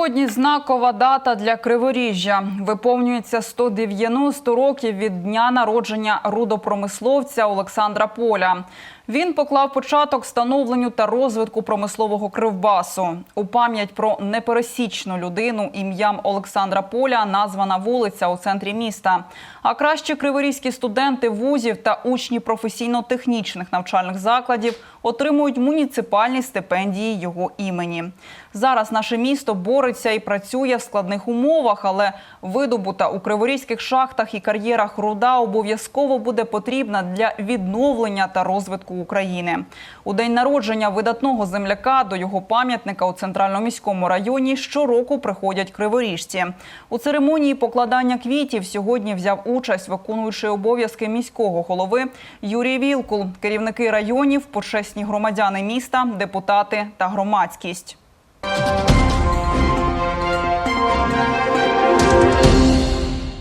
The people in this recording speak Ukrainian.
Сьогодні знакова дата для Криворіжжя. Виповнюється 190 років від дня народження рудопромисловця Олександра Поля. Він поклав початок становленню та розвитку промислового кривбасу. У пам'ять про непересічну людину ім'ям Олександра Поля названа вулиця у центрі міста. А кращі криворізькі студенти вузів та учні професійно-технічних навчальних закладів отримують муніципальні стипендії його імені. Зараз наше місто бореться і працює в складних умовах, але видобута у криворізьких шахтах і кар'єрах руда обов'язково буде потрібна для відновлення та розвитку України. У день народження видатного земляка до його пам'ятника у центральному міському районі щороку приходять криворіжці. У церемонії покладання квітів сьогодні взяв участь виконуючий обов'язки міського голови Юрій Вілкул, керівники районів, почесні громадяни міста, депутати та громадськість.